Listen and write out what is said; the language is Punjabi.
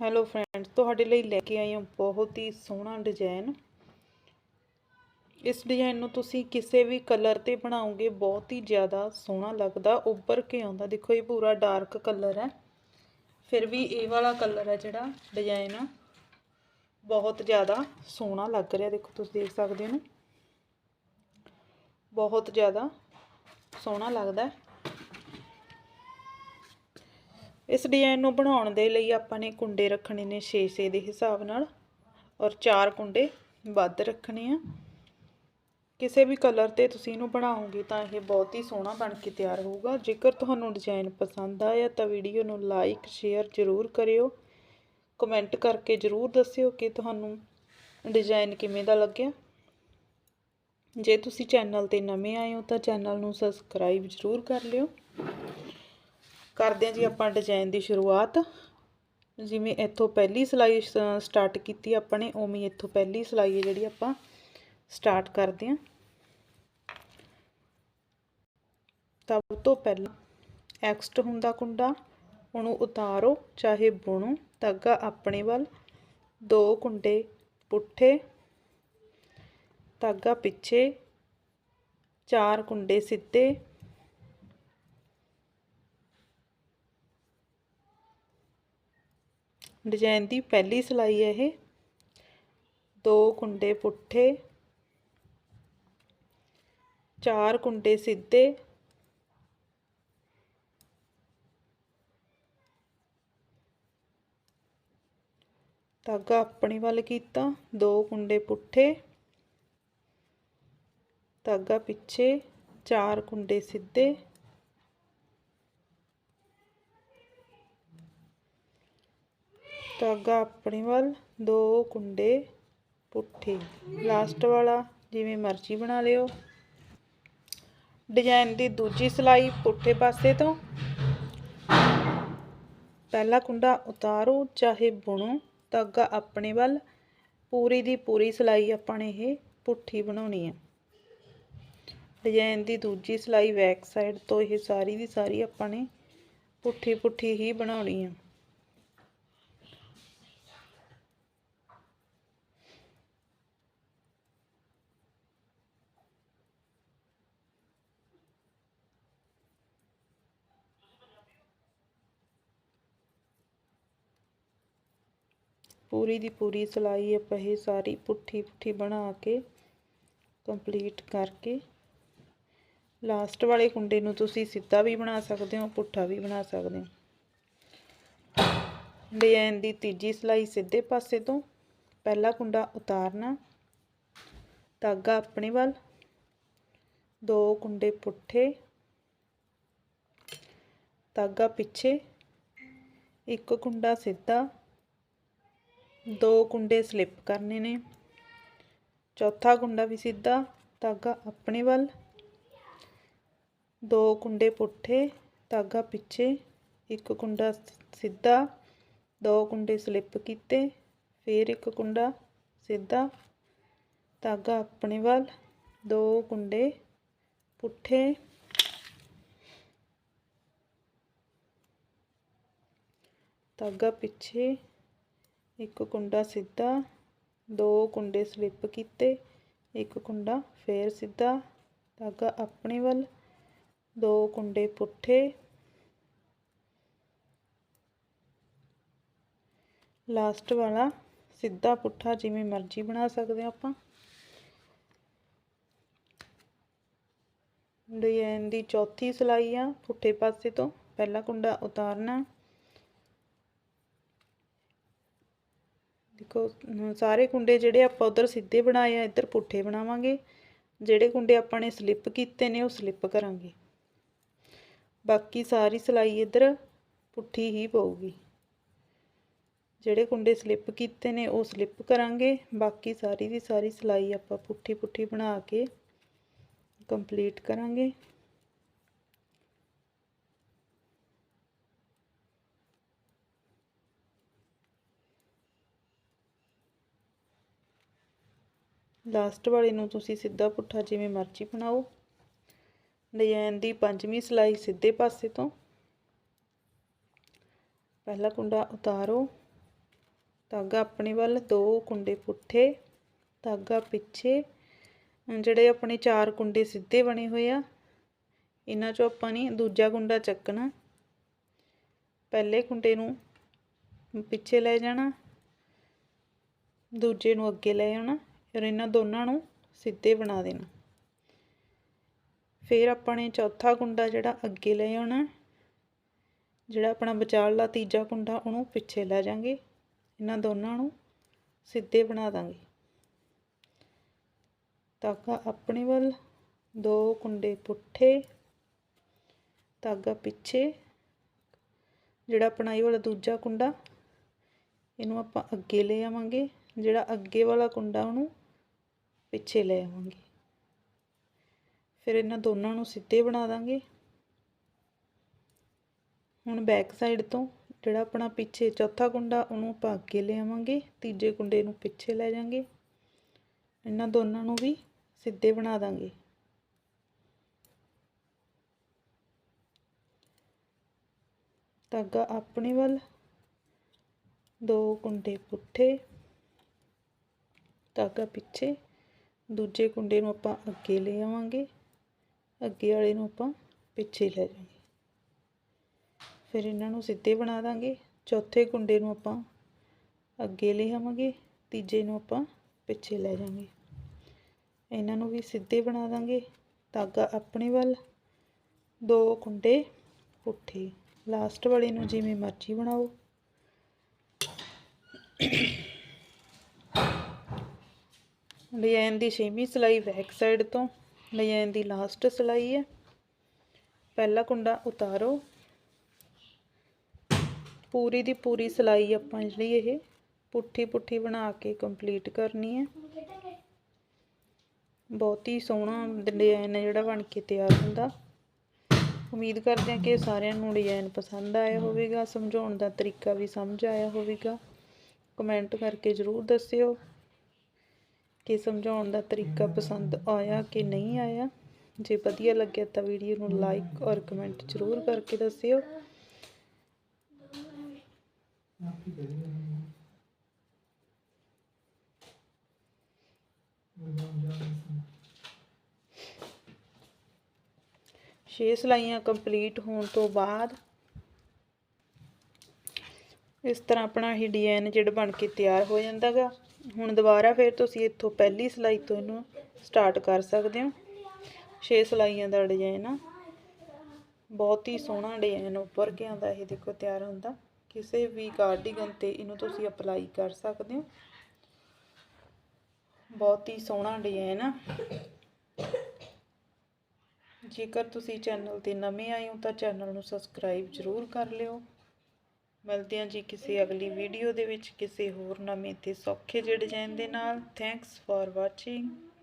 ਹੈਲੋ ਫਰੈਂਡਸ ਤੁਹਾਡੇ ਲਈ ਲੈ ਕੇ ਆਈ ਹਾਂ ਬਹੁਤ ਹੀ ਸੋਹਣਾ ਡਿਜ਼ਾਈਨ ਇਸ ਡਿਜ਼ਾਈਨ ਨੂੰ ਤੁਸੀਂ ਕਿਸੇ ਵੀ ਕਲਰ ਤੇ ਬਣਾਓਗੇ, ਬਹੁਤ ਹੀ ਜ਼ਿਆਦਾ ਸੋਹਣਾ ਲੱਗਦਾ। ਉੱਭਰ ਕੇ ਆਉਂਦਾ। ਦੇਖੋ, ਇਹ ਪੂਰਾ ਡਾਰਕ ਕਲਰ ਹੈ। ਫਿਰ ਵੀ ਇਹ ਵਾਲਾ ਕਲਰ ਹੈ ਜਿਹੜਾ ਡਿਜ਼ਾਈਨ ਆ ਬਹੁਤ ਜ਼ਿਆਦਾ ਸੋਹਣਾ ਲੱਗ ਰਿਹਾ। ਦੇਖੋ, ਤੁਸੀਂ ਦੇਖ ਸਕਦੇ ਹੋ ਨਾ। ਬਹੁਤ ਜ਼ਿਆਦਾ ਸੋਹਣਾ ਲੱਗਦਾ ਹੈ ਇਸ ਡਿਜ਼ਾਈਨ ਨੂੰ ਬਣਾਉਣ ਦੇ ਲਈ ਆਪਾਂ ਨੇ ਕੁੰਡੇ ਰੱਖਣੇ ਨੇ 6-6 ਦੇ ਹਿਸਾਬ ਨਾਲ ਔਰ 4 ਕੁੰਡੇ ਵੱਧ ਰੱਖਣੇ ਆ। ਕਿਸੇ ਵੀ ਕਲਰ ਤੇ ਤੁਸੀਂ ਇਹਨੂੰ ਬਣਾਓਗੇ ਤਾਂ ਇਹ ਬਹੁਤ ਹੀ ਸੋਹਣਾ ਬਣ ਕੇ ਤਿਆਰ ਹੋਊਗਾ। ਜੇਕਰ ਤੁਹਾਨੂੰ ਡਿਜ਼ਾਈਨ ਪਸੰਦ ਆਇਆ ਤਾਂ ਵੀਡੀਓ ਨੂੰ ਲਾਈਕ ਸ਼ੇਅਰ ਜ਼ਰੂਰ ਕਰਿਓ। ਕਮੈਂਟ ਕਰਕੇ ਜ਼ਰੂਰ ਦੱਸਿਓ ਕਿ ਤੁਹਾਨੂੰ ਡਿਜ਼ਾਈਨ ਕਿਵੇਂ ਦਾ ਲੱਗਿਆ। ਜੇ ਤੁਸੀਂ ਚੈਨਲ ਤੇ ਨਵੇਂ ਆਏ ਹੋ ਤਾਂ ਚੈਨਲ ਨੂੰ ਸਬਸਕ੍ਰਾਈਬ ਜ਼ਰੂਰ ਕਰ ਲਿਓ। ਕਰਦੇ ਹਾਂ ਜੀ ਆਪਾਂ ਡਿਜ਼ਾਈਨ ਦੀ ਸ਼ੁਰੂਆਤ। ਜਿਵੇਂ ਇੱਥੋਂ ਪਹਿਲੀ ਸਿਲਾਈ ਸਟਾਰਟ ਕੀਤੀ ਆਪਾਂ ਨੇ ਉਵੇਂ ਇੱਥੋਂ ਪਹਿਲੀ ਸਿਲਾਈ ਹੈ ਜਿਹੜੀ ਆਪਾਂ ਸਟਾਰਟ ਕਰਦੇ ਹਾਂ। ਸਭ ਤੋਂ ਪਹਿਲਾਂ ਐਕਸਟ ਹੁੰਦਾ ਕੁੰਡਾ, ਉਹਨੂੰ ਉਤਾਰੋ, ਚਾਹੇ ਬੁਣੋ, ਧਾਗਾ ਆਪਣੇ ਵੱਲ, ਦੋ ਕੁੰਡੇ ਪੁੱਠੇ, ਧਾਗਾ ਪਿੱਛੇ, ਚਾਰ ਕੁੰਡੇ ਸਿੱਧੇ ਡਿਜ਼ਾਈਨ ਦੀ ਪਹਿਲੀ ਸਿਲਾਈ ਹੈ ਇਹ। ਦੋ ਕੁੰਡੇ ਪੁੱਠੇ, ਚਾਰ ਕੁੰਡੇ ਸਿੱਧੇ, ਧਾਗਾ ਆਪਣੇ ਵੱਲ ਕੀਤਾ, ਦੋ ਕੁੰਡੇ ਪੁੱਠੇ, ਧਾਗਾ ਪਿੱਛੇ, ਚਾਰ ਕੁੰਡੇ ਸਿੱਧੇ ਧਾਗਾ ਆਪਣੇ ਵੱਲ, ਦੋ ਕੁੰਡੇ ਪੁੱਠੇ। ਲਾਸਟ ਵਾਲਾ, ਜਿਵੇਂ ਮਰਜ਼ੀ ਬਣਾ ਲਿਓ। ਡਿਜ਼ਾਈਨ ਦੀ ਦੂਜੀ ਸਿਲਾਈ ਪੁੱਠੇ ਪਾਸੇ ਤੋਂ। ਪਹਿਲਾ ਕੁੰਡਾ ਉਤਾਰੋ, ਚਾਹੇ ਬੁਣੋ, ਧਾਗਾ ਆਪਣੇ ਵੱਲ। ਪੂਰੀ ਦੀ ਪੂਰੀ ਸਿਲਾਈ ਆਪਾਂ ਨੇ ਇਹ ਪੁੱਠੀ ਬਣਾਉਣੀ ਹੈ ਡਿਜ਼ਾਈਨ ਦੀ ਦੂਜੀ ਸਿਲਾਈ ਬੈਕ ਸਾਈਡ ਤੋਂ ਇਹ ਸਾਰੀ ਦੀ ਸਾਰੀ ਆਪਾਂ ਨੇ ਪੁੱਠੀ ਪੁੱਠੀ ਹੀ ਬਣਾਉਣੀ ਹੈ ਪੂਰੀ ਦੀ ਪੂਰੀ ਸਿਲਾਈ ਆਪਾਂ ਇਹ ਸਾਰੀ ਪੁੱਠੀ ਪੁੱਠੀ ਬਣਾ ਕੇ ਕੰਪਲੀਟ ਕਰਕੇ ਲਾਸਟ ਵਾਲੇ ਕੁੰਡੇ ਨੂੰ ਤੁਸੀਂ ਸਿੱਧਾ ਵੀ ਬਣਾ ਸਕਦੇ ਹੋ, ਪੁੱਠਾ ਵੀ ਬਣਾ ਸਕਦੇ ਹੋ। ਡਿਜ਼ਾਈਨ ਦੀ ਤੀਜੀ ਸਿਲਾਈ ਸਿੱਧੇ ਪਾਸੇ ਤੋਂ, ਪਹਿਲਾ ਕੁੰਡਾ ਉਤਾਰਨਾ, ਧਾਗਾ ਆਪਣੇ ਵੱਲ, ਦੋ ਕੁੰਡੇ ਪੁੱਠੇ, ਧਾਗਾ ਪਿੱਛੇ, ਇੱਕ ਕੁੰਡਾ ਸਿੱਧਾ ਦੋ ਕੁੰਡੇ ਸਲਿੱਪ ਕਰਨੇ ਨੇ। ਚੌਥਾ ਕੁੰਡਾ ਵੀ ਸਿੱਧਾ, ਧਾਗਾ ਆਪਣੇ ਵੱਲ। ਦੋ ਕੁੰਡੇ ਪੁੱਠੇ, ਧਾਗਾ ਪਿੱਛੇ। ਇੱਕ ਕੁੰਡਾ ਸਿੱਧਾ, ਦੋ ਕੁੰਡੇ ਸਲਿੱਪ ਕੀਤੇ। ਫਿਰ ਇੱਕ ਕੁੰਡਾ ਸਿੱਧਾ, ਧਾਗਾ ਆਪਣੇ ਵੱਲ। ਦੋ ਕੁੰਡੇ ਪੁੱਠੇ। ਧਾਗਾ ਪਿੱਛੇ ਇੱਕ ਕੁੰਡਾ ਸਿੱਧਾ, ਦੋ ਕੁੰਡੇ ਸਲਿੱਪ ਕੀਤੇ, ਇੱਕ ਕੁੰਡਾ ਫੇਰ ਸਿੱਧਾ, ਧਾਗਾ ਆਪਣੇ ਵੱਲ, ਦੋ ਕੁੰਡੇ ਪੁੱਠੇ। ਲਾਸਟ ਵਾਲਾ ਸਿੱਧਾ ਪੁੱਠਾ ਜਿਵੇਂ ਮਰਜ਼ੀ ਬਣਾ ਸਕਦੇ ਹਾਂ ਆਪਾਂ। ਡਿਜ਼ਾਈਨ ਦੀ ਚੌਥੀ ਸਿਲਾਈ ਆ ਪੁੱਠੇ ਪਾਸੇ ਤੋਂ, ਪਹਿਲਾ ਕੁੰਡਾ ਉਤਾਰਨਾ। ਦੇਖੋ ਸਾਰੇ ਕੁੰਡੇ ਜਿਹੜੇ ਆਪਾਂ ਉਧਰ ਸਿੱਧੇ ਬਣਾਏ ਆ, ਇੱਧਰ ਪੁੱਠੇ ਬਣਾਵਾਂਗੇ। ਜਿਹੜੇ ਕੁੰਡੇ ਆਪਾਂ ਨੇ ਸਲਿੱਪ ਕੀਤੇ ਨੇ, ਉਹ ਸਲਿੱਪ ਕਰਾਂਗੇ। ਬਾਕੀ ਸਾਰੀ ਸਿਲਾਈ ਇੱਧਰ ਪੁੱਠੀ ਹੀ ਪਊਗੀ। ਜਿਹੜੇ ਕੁੰਡੇ ਸਲਿੱਪ ਕੀਤੇ ਨੇ, ਉਹ ਸਲਿੱਪ ਕਰਾਂਗੇ। ਬਾਕੀ ਸਾਰੀ ਦੀ ਸਾਰੀ ਸਿਲਾਈ ਆਪਾਂ ਪੁੱਠੀ ਪੁੱਠੀ ਬਣਾ ਕੇ ਕੰਪਲੀਟ ਕਰਾਂਗੇ। ਲਾਸਟ ਵਾਲੇ ਨੂੰ ਤੁਸੀਂ ਸਿੱਧਾ ਪੁੱਠਾ ਜਿਵੇਂ ਮਰਜ਼ੀ ਬਣਾਓ। ਡਿਜ਼ਾਈਨ ਦੀ ਪੰਜਵੀਂ ਸਿਲਾਈ ਸਿੱਧੇ ਪਾਸੇ ਤੋਂ। ਪਹਿਲਾ ਕੁੰਡਾ ਉਤਾਰੋ। ਧਾਗਾ ਆਪਣੇ ਵੱਲ, ਦੋ ਕੁੰਡੇ ਪੁੱਠੇ। ਧਾਗਾ ਪਿੱਛੇ। ਜਿਹੜੇ ਆਪਣੇ ਚਾਰ ਕੁੰਡੇ ਸਿੱਧੇ ਬਣੇ ਹੋਏ ਆ। ਇਹਨਾਂ ਚੋਂ ਆਪਾਂ ਨੇ ਦੂਜਾ ਕੁੰਡਾ ਚੱਕਣਾ। ਪਹਿਲੇ ਕੁੰਡੇ ਨੂੰ ਪਿੱਛੇ ਲੈ ਜਾਣਾ। ਦੂਜੇ ਨੂੰ ਅੱਗੇ ਲੈ ਆਉਣਾ। ਫਿਰ ਇਹਨਾਂ ਦੋਨਾਂ ਨੂੰ ਸਿੱਧੇ ਬਣਾ ਦੇਣਾ। ਫਿਰ ਆਪਾਂ ਨੇ ਚੌਥਾ ਕੁੰਡਾ ਜਿਹੜਾ ਅੱਗੇ ਲੈ ਆਉਣਾ, ਜਿਹੜਾ ਆਪਣਾ ਵਿਚਾਲਲਾ ਤੀਜਾ ਕੁੰਡਾ ਉਹਨੂੰ ਪਿੱਛੇ ਲੈ ਜਾਾਂਗੇ ਇਹਨਾਂ ਦੋਨਾਂ ਨੂੰ ਸਿੱਧੇ ਬਣਾ ਦਾਂਗੇ। ਧਾਗਾ ਆਪਣੇ ਵੱਲ, ਦੋ ਕੁੰਡੇ ਪੁੱਠੇ, ਧਾਗਾ ਪਿੱਛੇ, ਜਿਹੜਾ ਆਪਣਾ ਇਹ ਵਾਲਾ ਦੂਜਾ ਕੁੰਡਾ, ਇਹਨੂੰ ਆਪਾਂ ਅੱਗੇ ਲੈ ਆਵਾਂਗੇ। ਜਿਹੜਾ ਅੱਗੇ ਵਾਲਾ ਕੁੰਡਾ ਉਹਨੂੰ ਪਿੱਛੇ ਲੈ ਆਵਾਂਗੇ। ਫਿਰ ਇਹਨਾਂ ਦੋਨਾਂ ਨੂੰ ਸਿੱਧੇ ਬਣਾ ਦਾਂਗੇ। ਹੁਣ ਬੈਕ ਸਾਈਡ ਤੋਂ ਜਿਹੜਾ ਆਪਣਾ ਪਿੱਛੇ ਚੌਥਾ ਕੁੰਡਾ, ਉਹਨੂੰ ਆਪਾਂ ਅੱਗੇ ਲੈ ਆਵਾਂਗੇ। ਤੀਜੇ ਕੁੰਡੇ ਨੂੰ ਪਿੱਛੇ ਲੈ ਜਾਾਂਗੇ। ਇਹਨਾਂ ਦੋਨਾਂ ਨੂੰ ਵੀ ਸਿੱਧੇ ਬਣਾ ਦਾਂਗੇ। ਧਾਗਾ ਆਪਣੇ ਵੱਲ, ਦੋ ਕੁੰਡੇ ਪੁੱਠੇ, ਧਾਗਾ ਪਿੱਛੇ। ਦੂਜੇ ਕੁੰਡੇ ਨੂੰ ਆਪਾਂ ਅੱਗੇ ਲੈ ਆਵਾਂਗੇ। ਅੱਗੇ ਵਾਲੇ ਨੂੰ ਆਪਾਂ ਪਿੱਛੇ ਲੈ ਜਾਵਾਂਗੇ ਫਿਰ ਇਹਨਾਂ ਨੂੰ ਸਿੱਧੇ ਬਣਾ ਦਾਂਗੇ। ਚੌਥੇ ਕੁੰਡੇ ਨੂੰ ਆਪਾਂ ਅੱਗੇ ਲੈ ਆਵਾਂਗੇ। ਤੀਜੇ ਨੂੰ ਆਪਾਂ ਪਿੱਛੇ ਲੈ ਜਾਵਾਂਗੇ। ਇਹਨਾਂ ਨੂੰ ਵੀ ਸਿੱਧੇ ਬਣਾ ਦਾਂਗੇ। ਧਾਗਾ ਆਪਣੇ ਵੱਲ। ਦੋ ਕੁੰਡੇ ਪੁੱਠੇ। ਲਾਸਟ ਵਾਲੇ ਨੂੰ ਜਿਵੇਂ ਮਰਜ਼ੀ ਬਣਾਓ। ਡਿਜ਼ਾਈਨ ਦੀ ਛੇਵੀਂ ਸਿਲਾਈ ਬੈਕ ਸਾਈਡ ਤੋਂ ਡਿਜ਼ਾਈਨ ਦੀ ਲਾਸਟ ਸਿਲਾਈ ਹੈ। ਪਹਿਲਾ ਕੁੰਡਾ ਉਤਾਰੋ। ਪੂਰੀ ਦੀ ਪੂਰੀ ਸਿਲਾਈ ਆਪਾਂ ਜਿਹੜੀ ਇਹ ਪੁੱਠੀ ਪੁੱਠੀ ਬਣਾ ਕੇ ਕੰਪਲੀਟ ਕਰਨੀ ਹੈ। ਬਹੁਤ ਹੀ ਸੋਹਣਾ ਡਿਜ਼ਾਈਨ ਹੈ ਜਿਹੜਾ ਬਣ ਕੇ ਤਿਆਰ ਹੁੰਦਾ। ਉਮੀਦ ਕਰਦੇ ਹਾਂ ਕਿ ਸਾਰਿਆਂ ਨੂੰ ਡਿਜ਼ਾਈਨ ਪਸੰਦ ਆਇਆ ਹੋਵੇਗਾ। ਸਮਝਾਉਣ ਦਾ ਤਰੀਕਾ ਵੀ ਸਮਝ ਆਇਆ ਹੋਵੇਗਾ। ਕਮੈਂਟ ਕਰਕੇ ਜ਼ਰੂਰ ਦੱਸਿਓ। ਕਿ ਸਮਝਾਉਣ ਦਾ ਤਰੀਕਾ ਪਸੰਦ ਆਇਆ ਕਿ ਨਹੀਂ ਆਇਆ? ਜੇ ਵਧੀਆ ਲੱਗਿਆ ਤਾਂ ਵੀਡੀਓ ਨੂੰ ਲਾਈਕ ਔਰ ਕਮੈਂਟ ਜ਼ਰੂਰ ਕਰਕੇ ਦੱਸਿਓ। ਛੇ ਸਲਾਈਆਂ ਕੰਪਲੀਟ ਹੋਣ ਤੋਂ ਬਾਅਦ ਇਸ ਤਰ੍ਹਾਂ ਆਪਣਾ ਹੀ ਡਿਜ਼ਾਈਨ ਜਿਹੜਾ ਬਣ ਕੇ ਤਿਆਰ ਹੋ ਜਾਂਦਾਗਾ। ਹੁਣ ਦੁਬਾਰਾ ਫਿਰ ਤੁਸੀਂ ਇੱਥੋਂ ਪਹਿਲੀ ਸਲਾਈ ਤੋਂ ਇਹਨੂੰ ਸਟਾਰਟ ਕਰ ਸਕਦੇ ਹੋ। ਛੇ ਸਲਾਈਆਂ ਦਾ ਡਿਜ਼ਾਈਨ ਆ ਬਹੁਤ ਹੀ ਸੋਹਣਾ ਡਿਜ਼ਾਈਨ ਉੱਪਰ ਕੇ ਆਉਂਦਾ ਇਹ ਦੇਖੋ ਤਿਆਰ ਹੁੰਦਾ ਕਿਸੇ ਵੀ ਕਾਰਡੀਗਨ ਤੇ ਇਹਨੂੰ ਤੁਸੀਂ ਅਪਲਾਈ ਕਰ ਸਕਦੇ ਹੋ। ਬਹੁਤ ਹੀ ਸੋਹਣਾ ਡਿਜ਼ਾਈਨ ਆ ਜੇਕਰ ਤੁਸੀਂ ਚੈਨਲ ਤੇ ਨਵੇਂ ਆਏ ਹੋ ਤਾਂ ਚੈਨਲ ਨੂੰ ਸਬਸਕ੍ਰਾਈਬ ਜ਼ਰੂਰ ਕਰ ਲਿਓ। ਮਿਲਦੇ ਹਾਂ ਜੀ ਕਿਸੇ ਅਗਲੀ ਵੀਡੀਓ ਦੇ ਵਿੱਚ ਕਿਸੇ ਹੋਰ ਨਵੇਂ ਤੇ ਸੌਖੇ ਜਿਹੇ ਡਿਜ਼ਾਈਨ ਦੇ ਨਾਲ। Thanks for watching